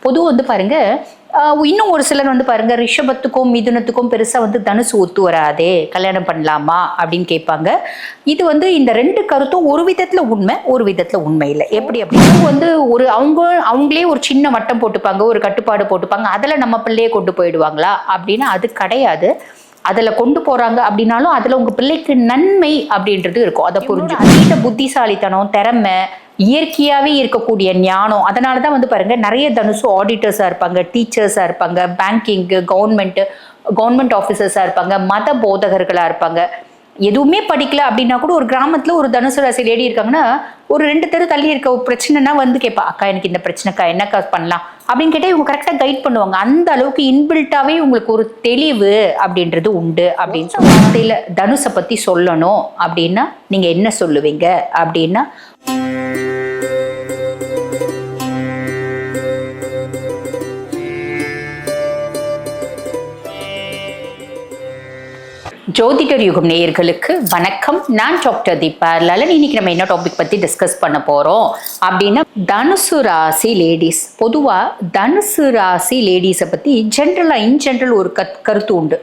பொதுவாக வந்து பாருங்க ஆஹ் இன்னும் ஒரு சிலர் வந்து பாருங்க ரிஷபத்துக்கும் மிதுனத்துக்கும் பெருசா வந்து தனுசு ஒத்து வராதே கல்யாணம் பண்ணலாமா அப்படின்னு கேட்பாங்க. இது வந்து இந்த ரெண்டு கருத்தும் ஒரு விதத்துல உண்மை ஒரு விதத்துல உண்மை இல்லை. எப்படி அப்படி அவங்க வந்து ஒரு அவங்க அவங்களே ஒரு சின்ன வட்டம் போட்டுப்பாங்க ஒரு கட்டுப்பாடு போட்டுப்பாங்க அதுல நம்ம பிள்ளையை கொண்டு போயிடுவாங்களா அப்படின்னா அது கிடையாது. அதில் கொண்டு போறாங்க அப்படின்னாலும் அதில் உங்க பிள்ளைக்கு நன்மை அப்படின்றது இருக்கும். அதை புரிஞ்சு அதீத புத்திசாலித்தனம் திறமை இயற்கையாகவே இருக்கக்கூடிய ஞானம். அதனால தான் வந்து பாருங்க நிறைய தனுசு ஆடிட்டர்ஸாக இருப்பாங்க டீச்சர்ஸாக இருப்பாங்க பேங்கிங்கு கவர்மெண்ட்டு கவர்மெண்ட் ஆஃபீஸர்ஸாக இருப்பாங்க மத போதகர்களாக இருப்பாங்க. எதுவுமே படிக்கல அப்படின்னா கூட ஒரு கிராமத்தில் ஒரு தனுசு ராசி லேடி இருக்காங்கன்னா ஒரு ரெண்டு தெரு தள்ளி இருக்க ஒரு பிரச்சனைனா வந்து கேட்பா அக்கா எனக்கு இந்த பிரச்சனைக்கா என்னக்கா பண்ணலாம்? அப்படின்னு கேட்டால் இவங்க கரெக்டாக கைட் பண்ணுவாங்க. அந்த அளவுக்கு இன்பில்ட்டாவே உங்களுக்கு ஒரு தெளிவு அப்படின்றது உண்டு அப்படின்னு வார்த்தையில தனுஷை பத்தி சொல்லணும் அப்படின்னா நீங்க என்ன சொல்லுவீங்க அப்படின்னா ஜோதிடர் யுகம் நேயர்களுக்கு வணக்கம். நான் டாக்டர் தீபா லலன். இன்னைக்கு நம்ம என்ன டாபிக் பத்தி டிஸ்கஸ் பண்ண போறோம்? அப்படின்னா தனுசு ராசி லேடிஸ் பொதுவா தனுசு ராசி லேடிஸை பத்தி ஜென்ரலா இன் ஜென்ரல் ஒரு கருத்து உண்டு.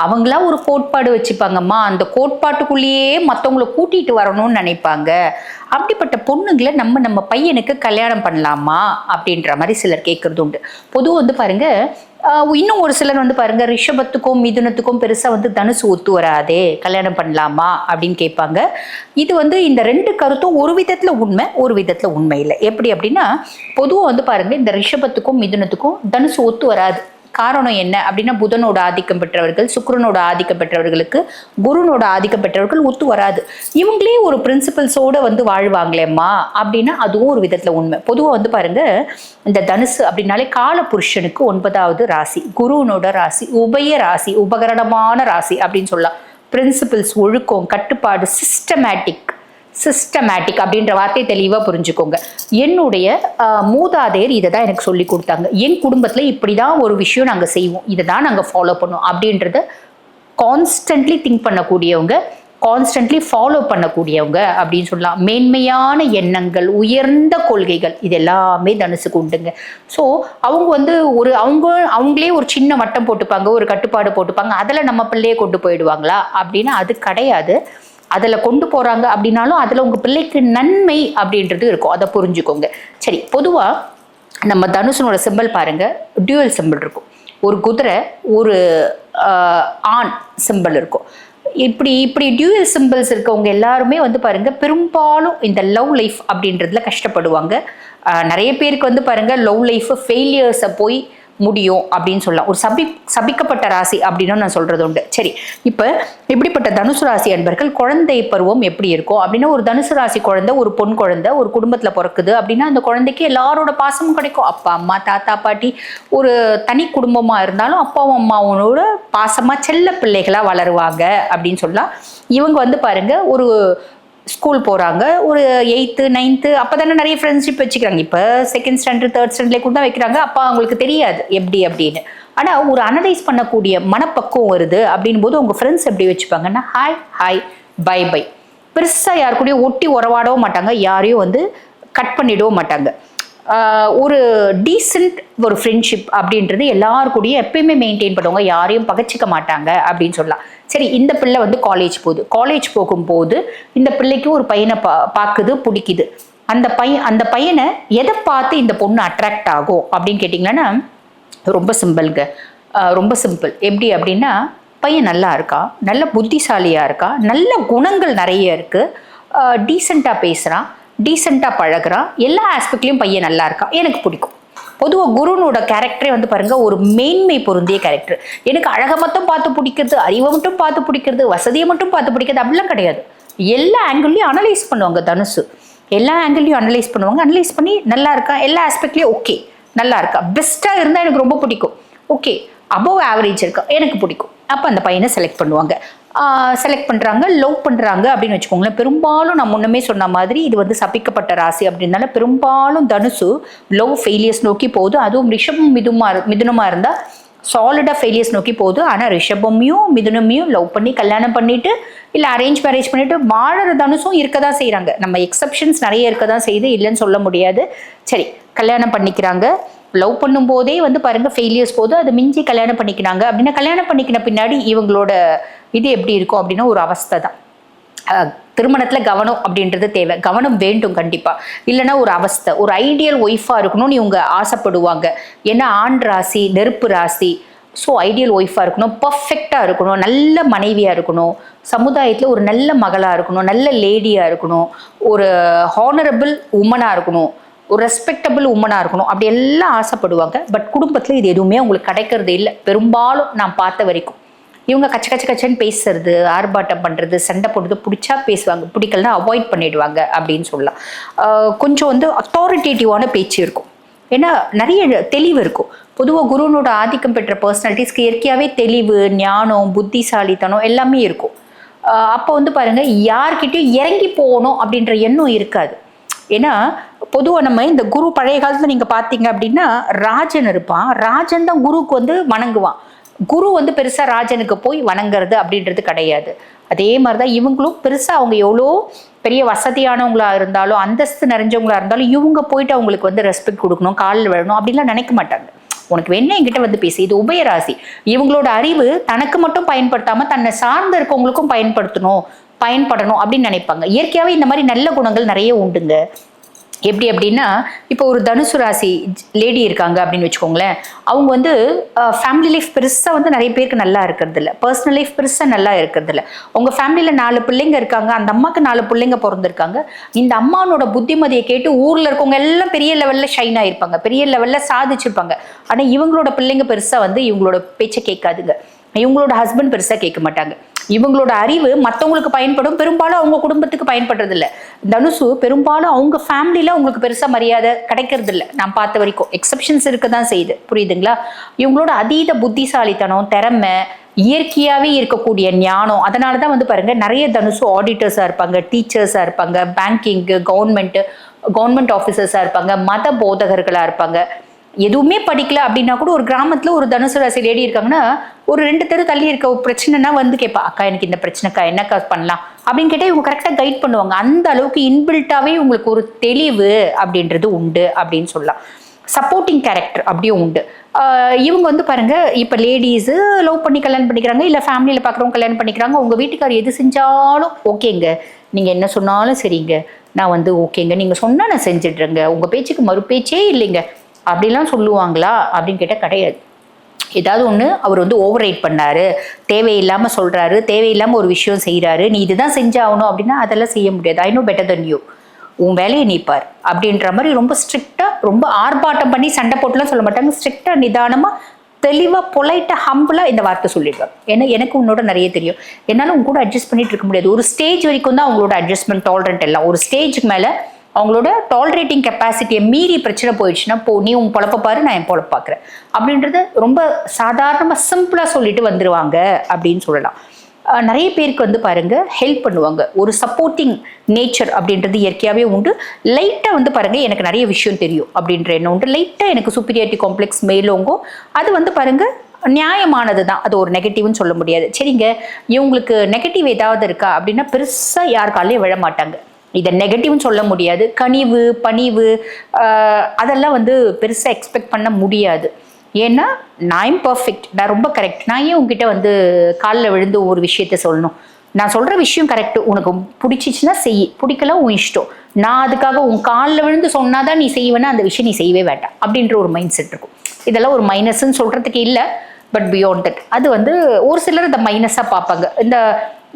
அவங்களா ஒரு கோட்பாடு வச்சுப்பாங்கம்மா. அந்த கோட்பாட்டுக்குள்ளேயே மற்றவங்கள கூட்டிட்டு வரணும்னு நினைப்பாங்க. அப்படிப்பட்ட பொண்ணுங்களை நம்ம நம்ம பையனுக்கு கல்யாணம் பண்ணலாமா? அப்படின்ற மாதிரி சிலர் கேட்கறது உண்டு. பொதுவாக வந்து பாருங்க இன்னும் ஒரு சிலர் வந்து பாருங்க ரிஷபத்துக்கும் மிதுனத்துக்கும் பெருசா வந்து தனுசு ஒத்து வராதே. கல்யாணம் பண்ணலாமா? அப்படின்னு கேட்பாங்க. இது வந்து இந்த ரெண்டு கருத்தும் ஒரு விதத்துல உண்மை ஒரு விதத்துல உண்மை இல்லை. எப்படி அப்படின்னா பொதுவாக வந்து பாருங்க இந்த ரிஷபத்துக்கும் மிதுனத்துக்கும் தனுசு ஒத்து வராது. காரணம் என்ன அப்படின்னா புதனோட ஆதிக்கம் பெற்றவர்கள் சுக்கரனோட ஆதிக்கம் பெற்றவர்களுக்கு குருனோட ஆதிக்கம் பெற்றவர்கள் ஒத்து வராது. இவங்களே ஒரு பிரின்சிபல்ஸோட வந்து வாழ்வாங்களேம்மா அப்படின்னா அதுவும் ஒரு விதத்துல உண்மை. பொதுவாக வந்து பாருங்க இந்த தனுசு அப்படின்னாலே கால புருஷனுக்கு ஒன்பதாவது ராசி குருவனோட ராசி உபய ராசி உபகரணமான ராசி அப்படின்னு சொல்லலாம். பிரின்சிபல்ஸ் ஒழுக்கம் கட்டுப்பாடு சிஸ்டமேட்டிக் சிஸ்டமேட்டிக் அப்படின்ற வார்த்தையை தெளிவாக புரிஞ்சுக்கோங்க. என்னுடைய மூதாதையர் இதை தான் எனக்கு சொல்லி கொடுத்தாங்க. என் குடும்பத்தில் இப்படி தான் ஒரு விஷயம் நாங்கள் செய்வோம். இதை தான் நாங்கள் ஃபாலோ பண்ணுவோம் அப்படின்றத கான்ஸ்டன்ட்லி திங்க் பண்ணக்கூடியவங்க கான்ஸ்டன்ட்லி ஃபாலோ பண்ணக்கூடியவங்க அப்படின்னு சொல்லலாம். மேன்மையான எண்ணங்கள் உயர்ந்த கொள்கைகள் இது எல்லாமே தனுசுக்கு உண்டுங்க. ஸோ அவங்க வந்து ஒரு அவங்க அவங்களே ஒரு சின்ன வட்டம் போட்டுப்பாங்க ஒரு கட்டுப்பாடு போட்டுப்பாங்க அதில் நம்ம பிள்ளையே கொண்டு போயிடுவாங்களா? அப்படின்னு அது கிடையாது. அதில் கொண்டு போகிறாங்க அப்படின்னாலும் அதில் உங்கள் பிள்ளைக்கு நன்மை அப்படின்றது இருக்கும். அதை புரிஞ்சுக்கோங்க. சரி பொதுவாக நம்ம தனுஷனோட சிம்பல் பாருங்கள் டியூவல் சிம்பிள் இருக்கும். ஒரு குதிரை ஒரு ஆண் சிம்பிள் இருக்கும். இப்படி இப்படி டியூவல் சிம்பிள்ஸ் இருக்கவங்க எல்லாருமே வந்து பாருங்கள் பெரும்பாலும் இந்த லவ் லைஃப் அப்படின்றதுல கஷ்டப்படுவாங்க. நிறைய பேருக்கு வந்து பாருங்கள் லவ் லைஃப் ஃபெயிலியர்ஸை போய் முடியும் அப்படின்னு சொல்லலாம். ஒரு சபி சபிக்கப்பட்ட ராசி அப்படின்னு நான் சொல்றது உண்டு. சரி இப்போ இப்படிப்பட்ட தனுசு ராசி அன்பர்கள் குழந்தை பருவம் எப்படி இருக்கும்? அப்படின்னா ஒரு தனுசு ராசி குழந்தை ஒரு பொன் குழந்தை ஒரு குடும்பத்தில் பிறக்குது அப்படின்னா அந்த குழந்தைக்கு எல்லாரோட பாசமும் கிடைக்கும். அப்பா அம்மா தாத்தா பாட்டி ஒரு தனி குடும்பமா இருந்தாலும் அப்பாவும் அம்மாவோட பாசமா செல்ல பிள்ளைகளா வளருவாங்க அப்படின்னு சொல்லலாம். இவங்க வந்து பாருங்க ஒரு ஸ்கூல் போகிறாங்க ஒரு எயித்து நைன்த்து அப்போ தானே நிறைய ஃப்ரெண்ட்ஷிப் வச்சுக்கிறாங்க. இப்போ செகண்ட் ஸ்டாண்டர்ட் தேர்ட் ஸ்டாண்டர்ட்லேயே கூட தான் வைக்கிறாங்க. அப்போ அவங்களுக்கு தெரியாது எப்படி அப்படின்னு. ஆனால் ஒரு அனலைஸ் பண்ணக்கூடிய மனப்பக்குவம் வருது அப்படின் போது உங்கள் ஃப்ரெண்ட்ஸ் எப்படி வச்சுப்பாங்கன்னா ஹாய் ஹாய் பை பை பெருசாக யாருக்கூடிய ஒட்டி உறவாடவும் மாட்டாங்க. யாரையும் வந்து கட் பண்ணிடவும் மாட்டாங்க. ஒரு டீசென்ட் ஒரு ஃப்ரெண்ட்ஷிப் அப்படின்றது எல்லார் கூடயும் எப்பயுமே மெயின்டைன் பண்ணுவாங்க. யாரையும் பகச்சிக்க மாட்டாங்க அப்படின்னு சொல்லலாம். சரி இந்த பிள்ளை வந்து காலேஜ் போகுது. காலேஜ் போகும்போது இந்த பிள்ளைக்கு ஒரு பையனை பா பார்க்குது பிடிக்குது. அந்த பையன் அந்த பையனை எதை பார்த்து இந்த பொண்ணு அட்ராக்ட் ஆகும் அப்படின்னு கேட்டிங்கன்னா ரொம்ப சிம்பிள்ங்க ரொம்ப சிம்பிள் எப்படி அப்படின்னா பையன் நல்லா இருக்கான் நல்ல புத்திசாலியாக இருக்கான் நல்ல குணங்கள் நிறைய இருக்குது டீசெண்டாக பேசுகிறான் டீசெண்டாக பழகுறான் எல்லா ஆஸ்பெக்ட்லேயும் பையன் நல்லா இருக்கான் எனக்கு பிடிக்கும். பொதுவாக குருனோட கேரக்டரே வந்து பாருங்க ஒரு மேன்மை பொருந்திய கேரக்டர் எனக்கு அழகை மட்டும் பார்த்து பிடிக்கிறது அறிவை மட்டும் பார்த்து பிடிக்கிறது வசதியை மட்டும் பார்த்து பிடிக்கிறது அப்படிலாம் கிடையாது. எல்லா ஆங்கிள்லையும் அனலைஸ் பண்ணுவாங்க தனுசு. எல்லா ஆங்கிள்லையும் அனலைஸ் பண்ணுவாங்க. அனலைஸ் பண்ணி நல்லா இருக்கா? எல்லா ஆஸ்பெக்ட்லேயும் ஓகே நல்லா இருக்கா? பெஸ்ட்டாக இருந்தால் எனக்கு ரொம்ப பிடிக்கும். ஓகே அபவ் ஆவரேஜ் இருக்கா? எனக்கு பிடிக்கும். அப்போ அந்த பையனை செலக்ட் பண்ணுவாங்க. செலக்ட் பண்ணுறாங்க லவ் பண்ணுறாங்க அப்படின்னு வச்சுக்கோங்களேன். பெரும்பாலும் நான் முன்னமே சொன்ன மாதிரி இது வந்து சபிக்கப்பட்ட ராசி அப்படின்னால பெரும்பாலும் தனுசு லவ் ஃபெயிலியர்ஸ் நோக்கி போகுது. அதுவும் ரிஷபம் மிதுமா மிதுனமாக இருந்தால் சாலிடாக ஃபெயிலியர்ஸ் நோக்கி போகுது. ஆனால் ரிஷபமையும் மிதுனமையும் லவ் பண்ணி கல்யாணம் பண்ணிட்டு இல்லை அரேஞ்ச் மேரேஜ் பண்ணிட்டு வாழற தனுசும் இருக்க தான் செய்கிறாங்க நம்ம எக்ஸப்ஷன்ஸ் நிறைய இருக்க தான் செய்யுது இல்லைன்னு சொல்ல முடியாது. சரி கல்யாணம் பண்ணிக்கிறாங்க. லவ் பண்ணும்போதே வந்து பாருங்க ஃபெயிலியர்ஸ் போது அதை மிஞ்சி கல்யாணம் பண்ணிக்கினாங்க. அப்படின்னா கல்யாணம் பண்ணிக்கின பின்னாடி இவங்களோட இது எப்படி இருக்கும் அப்படின்னா ஒரு அவஸ்தை தான். திருமணத்தில் கவனம் அப்படின்றது தேவை. கவனம் வேண்டும் கண்டிப்பாக இல்லைன்னா ஒரு அவஸ்தை. ஒரு ஐடியல் ஒய்ஃபாக இருக்கணும்னு இவங்க ஆசைப்படுவாங்க. ஏன்னா ஆண் ராசி நெருப்பு ராசி. ஸோ ஐடியல் ஒய்ஃபாக இருக்கணும். பர்ஃபெக்டாக இருக்கணும். நல்ல மனைவியாக இருக்கணும். சமுதாயத்தில் ஒரு நல்ல மகளாக இருக்கணும். நல்ல லேடியாக இருக்கணும். ஒரு ஹானரபிள் உமனாக இருக்கணும். ஒரு ரெஸ்பெக்டபிள் உமனாக இருக்கணும். அப்படி எல்லாம் ஆசைப்படுவாங்க. பட் குடும்பத்தில் இது எதுவுமே அவங்களுக்கு கிடைக்கிறது இல்லை. பெரும்பாலும் நான் பார்த்த வரைக்கும். இவங்க கச்ச கச்ச கச்சன்னு பேசுறது ஆர்ப்பாட்டம் பண்ணுறது சண்டை போடுறது பிடிச்சா பேசுவாங்க. பிடிக்கலனா அவாய்ட் பண்ணிடுவாங்க அப்படின்னு சொல்லலாம். கொஞ்சம் வந்து அத்தாரிட்டேட்டிவான பேச்சு இருக்கும். ஏன்னா நிறைய தெளிவு இருக்கும். பொதுவாக குருனோட ஆதிக்கம் பெற்ற பர்சனாலிட்டிஸ்க்கு இயற்கையாகவே தெளிவு ஞானம் புத்திசாலித்தனம் எல்லாமே இருக்கும். அப்போ வந்து பாருங்கள் யார்கிட்டயும் இறங்கி போகணும் அப்படின்ற எண்ணம் இருக்காது. ஏன்னா பொதுவாக நம்ம இந்த குரு பழைய காலத்துல நீங்க பார்த்தீங்க அப்படின்னா ராஜன் இருப்பான். ராஜன் தான் குருவுக்கு வந்து வணங்குவான். குரு வந்து பெருசா ராஜனுக்கு போய் வணங்குறது அப்படின்றது கிடையாது. அதே மாதிரி தான் இவங்களும் பெருசா அவங்க எவ்வளோ பெரிய வசதியானவங்களா இருந்தாலும் அந்தஸ்து நிறைஞ்சவங்களா இருந்தாலும் இவங்க போயிட்டு அவங்களுக்கு வந்து ரெஸ்பெக்ட் கொடுக்கணும் காலில் விழணும் அப்படிலாம் நினைக்க மாட்டாங்க. உனக்கு வேணா என்கிட்ட வந்து பேசு. இது உபயராசி. இவங்களோட அறிவு தனக்கு மட்டும் பயன்படுத்தாம தன்னை சார்ந்து இருக்கவங்களுக்கும் பயன்படுத்தணும் பயன்படணும் அப்படின்னு நினைப்பாங்க. இயற்கையாவே இந்த மாதிரி நல்ல குணங்கள் நிறைய உண்டுங்க. எப்படி அப்படின்னா இப்போ ஒரு தனுசு ராசி லேடி இருக்காங்க அப்படின்னு வச்சுக்கோங்களேன் அவங்க வந்து ஃபேமிலி லைஃப் பெருசாக வந்து நிறைய பேருக்கு நல்லா இருக்கிறது இல்லை பர்சனல் லைஃப் பெருசாக நல்லா இருக்கிறது இல்லை உங்கள் ஃபேமிலியில் நாலு பிள்ளைங்க இருக்காங்க அந்த அம்மாவுக்கு நாலு பிள்ளைங்க பிறந்திருக்காங்க. இந்த அம்மானோட புத்திமதியை கேட்டு ஊரில் இருக்கவங்க எல்லாம் பெரிய லெவலில் ஷைன் ஆகிருப்பாங்க பெரிய லெவலில் சாதிச்சிருப்பாங்க. ஆனால் இவங்களோட பிள்ளைங்க பெருசாக வந்து இவங்களோட பேச்சை கேட்காதுங்க. இவங்களோட ஹஸ்பண்ட் பெருசாக கேட்க மாட்டாங்க. இவங்களோட அறிவு மற்றவங்களுக்கு பயன்படும் பெரும்பாலும் அவங்க குடும்பத்துக்கு பயன்படுறது இல்லை தனுசு பெரும்பாலும் அவங்க ஃபேமிலியில் அவங்களுக்கு பெருசாக மரியாதை கிடைக்கிறது இல்லை நான் பார்த்த வரைக்கும் எக்ஸப்ஷன்ஸ் இருக்க தான் செய்யுது. புரியுதுங்களா? இவங்களோட அதீத புத்திசாலித்தனம் திறமை இயற்கையாகவே இருக்கக்கூடிய ஞானம் அதனால தான் வந்து பாருங்கள் நிறைய தனுசு ஆடிட்டர்ஸாக இருப்பாங்க டீச்சர்ஸாக இருப்பாங்க பேங்கிங்கு கவர்மெண்ட்டு கவர்மெண்ட் ஆஃபீஸர்ஸாக இருப்பாங்க மத போதகர்களாக இருப்பாங்க. எதுவுமே படிக்கல அப்படின்னா கூட ஒரு கிராமத்துல ஒரு தனுசு ராசி லேடி இருக்காங்கன்னா ஒரு ரெண்டு தெரு தள்ளி இருக்க ஒரு பிரச்சனைனா வந்து கேட்பா அக்கா எனக்கு இந்த பிரச்சனைக்கா என்னக்கா பண்ணலாம்? அப்படின்னு கேட்டால் இவங்க கரெக்டாக கைட் பண்ணுவாங்க. அந்த அளவுக்கு இன்பில்ட்டாவே உங்களுக்கு ஒரு தெளிவு அப்படின்றது உண்டு அப்படின்னு சொல்லலாம். சப்போர்ட்டிங் கேரக்டர் அப்படியும் உண்டு. இவங்க வந்து பாருங்க இப்போ லேடிஸு லவ் பண்ணி கல்யாணம் பண்ணிக்கிறாங்க இல்லை ஃபேமிலியில் பார்க்குறவங்க கல்யாணம் பண்ணிக்கிறாங்க உங்கள் வீட்டுக்கார் எது செஞ்சாலும் ஓகேங்க. நீங்கள் என்ன சொன்னாலும் சரிங்க. நான் வந்து ஓகேங்க. நீங்கள் சொன்னால் நான் செஞ்சிடுறேங்க. உங்கள் பேச்சுக்கு மறுபேச்சே இல்லைங்க. அப்படிலாம் சொல்லுவாங்களா? அப்படின்னு கேட்டால் கிடையாது. ஏதாவது ஒன்று அவர் வந்து ஓவர் ரைட் பண்ணாரு தேவையில்லாமல் சொல்கிறாரு தேவையில்லாமல் ஒரு விஷயம் செய்கிறாரு நீ இதுதான் செஞ்சாகணும் அப்படின்னா அதெல்லாம் செய்ய முடியாது. I know better than you உன் வேலையை நீப்பார் அப்படின்ற மாதிரி ரொம்ப ஸ்ட்ரிக்டாக ரொம்ப ஆர்ப்பாட்டம் பண்ணி சண்டை போட்டுலாம் சொல்ல மாட்டாங்க. ஸ்ட்ரிக்டாக நிதானமாக தெளிவாக பொலைட்டாக ஹம்பிளாக இந்த வார்த்தை சொல்லிடுவாங்க. ஏன்னா எனக்கு உன்னோட நிறைய தெரியும். என்னால் உங்க கூட அட்ஜஸ்ட் பண்ணிட்டு இருக்க முடியாது. ஒரு ஸ்டேஜ் வரைக்கும் தான் அவங்களோட அட்ஜஸ்ட்மெண்ட் டாலரண்ட் எல்லாம். ஒரு ஸ்டேஜுக்கு மேலே அவங்களோட டாலரேட்டிங் கெப்பாசிட்டியை மீறி பிரச்சனை போயிடுச்சுன்னா போ நீ உன் பொழப்ப பாரு நான் என் பொழப்ப பார்க்குறேன் அப்படின்றது ரொம்ப சாதாரணமாக சிம்பிளாக சொல்லிட்டு வந்துடுவாங்க அப்படின்னு சொல்லலாம். நிறைய பேருக்கு வந்து பாருங்க ஹெல்ப் பண்ணுவாங்க. ஒரு சப்போர்ட்டிங் நேச்சர் அப்படின்றது இயற்கையாகவே உண்டு. லைட்டாக வந்து பாருங்க எனக்கு நிறைய விஷயம் தெரியும் அப்படின்ற எண்ணம் உண்டு. லைட்டாக எனக்கு சுப்பீரியாரிட்டி காம்ப்ளெக்ஸ் மேலோங்கோ அது வந்து பாருங்க நியாயமானது தான். அது ஒரு நெகட்டிவ்னு சொல்ல முடியாது. சரிங்க இவங்களுக்கு நெகட்டிவ் ஏதாவது இருக்கா அப்படின்னா பெருசாக யாருக்காலையும் விழ மாட்டாங்க. இதை நெகட்டிவ்னு சொல்ல முடியாது. கனிவு பணிவு அதெல்லாம் வந்து பெருசாக எக்ஸ்பெக்ட் பண்ண முடியாது. ஏன்னா நான் பர்ஃபெக்ட் நான் ரொம்ப கரெக்ட் நான் ஏன் உங்ககிட்ட வந்து காலில் விழுந்து ஒரு விஷயத்த சொல்லணும்? நான் சொல்கிற விஷயம் கரெக்டு உனக்கு பிடிச்சிச்சுன்னா செய். பிடிக்கல உன் இஷ்டம். நான் அதுக்காக உன் காலில் விழுந்து சொன்னால் தான் நீ செய்வேன்னா அந்த விஷயம் நீ செய்யவே வேண்டாம். அப்படின்ற ஒரு மைண்ட் செட் இருக்கும். இதெல்லாம் ஒரு மைனஸ்ன்னு சொல்கிறதுக்கு இல்லை பட் பியாண்ட் தட் அது வந்து ஒரு சிலர் இந்த மைனஸாக பார்ப்பாங்க. இந்த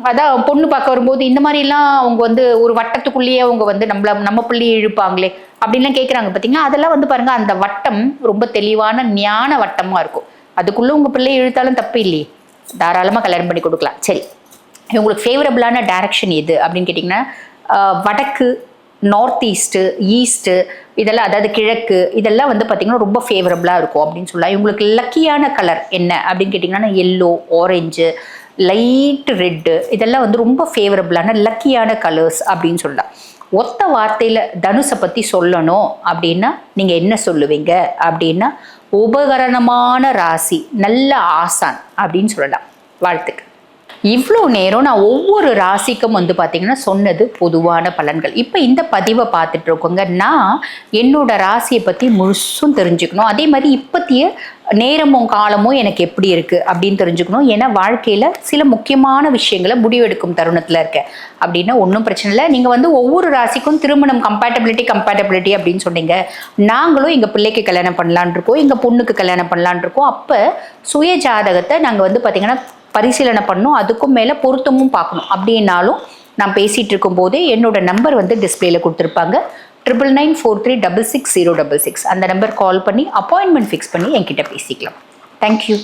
அதான் பொண்ணு பார்க்க வரும்போது இந்த மாதிரிலாம் அவங்க வந்து ஒரு வட்டத்துக்குள்ளேயே அவங்க வந்து நம்மள நம்ம பிள்ளையை இழுப்பாங்களே அப்படின்லாம் கேட்குறாங்க பார்த்தீங்களா அதெல்லாம் வந்து பாருங்க அந்த வட்டம் ரொம்ப தெளிவான ஞான வட்டமாக இருக்கும். அதுக்குள்ளே உங்கள் பிள்ளையை இழுத்தாலும் தப்பு இல்லையே. தாராளமாக கல்யாணம் பண்ணி கொடுக்கலாம். சரி. உங்களுக்கு ஃபேவரபிளான டைரக்ஷன் எது அப்படின்னு கேட்டிங்கன்னா வடக்கு நார்த் ஈஸ்ட்டு ஈஸ்ட்டு இதெல்லாம் அதாவது கிழக்கு இதெல்லாம் வந்து பார்த்திங்கன்னா ரொம்ப ஃபேவரபிளாக இருக்கும் அப்படின்னு சொல்லலாம். இவங்களுக்கு லக்கியான கலர் என்ன அப்படின்னு கேட்டிங்கன்னா எல்லோ ஆரஞ்சு லைட் ரெட்டு இதெல்லாம் வந்து ரொம்ப ஃபேவரபிளான லக்கியான கலர்ஸ் அப்படின்னு சொல்லலாம். ஒத்த வார்த்தையில் தனுஷை பற்றி சொல்லணும் அப்படின்னா நீங்கள் என்ன சொல்லுவீங்க? அப்படின்னா உபகரணமான ராசி நல்ல ஆசான் அப்படின்னு சொல்லலாம். வாழ்த்துக்கள். இவ்வளோ நேரம் நான் ஒவ்வொரு ராசிக்கும் வந்து பார்த்திங்கன்னா சொன்னது பொதுவான பலன்கள். இப்போ இந்த பதிவை பார்த்துட்டு இருக்கோங்க. நான் என்னோட ராசியை பற்றி முழுசும் தெரிஞ்சுக்கணும். அதே மாதிரி இப்பத்திய நேரமும் காலமும் எனக்கு எப்படி இருக்குது அப்படின்னு தெரிஞ்சுக்கணும். ஏன்னா வாழ்க்கையில் சில முக்கியமான விஷயங்களை முடிவெடுக்கும் தருணத்தில் இருக்கேன். அப்படின்னா ஒன்றும் பிரச்சனை இல்லை. நீங்கள் வந்து ஒவ்வொரு ராசிக்கும் திருமணம் கம்பேட்டபிலிட்டி கம்பேட்டபிலிட்டி அப்படின்னு சொன்னீங்க. நாங்களும் எங்கள் பிள்ளைக்கு கல்யாணம் பண்ணலான் இருக்கோம். எங்கள் பொண்ணுக்கு கல்யாணம் பண்ணலான் இருக்கோம். அப்போ சுய ஜாதகத்தை நாங்கள் வந்து பார்த்திங்கன்னா பரிசீலனை பண்ணணும் அதுக்கும் மேலே பொருத்தமும் பார்க்கணும். அப்படின்னாலும் நான் பேசிகிட்டு இருக்கும்போதே என்னோட நம்பர் வந்து டிஸ்பிளேல கொடுத்துருப்பாங்க. Triple nine four three double six zero double six அந்த நம்பர் கால் பண்ணி அப்பாயின்மெண்ட் ஃபிக்ஸ் பண்ணி என்கிட்ட பேசிக்கலாம். தேங்க்யூ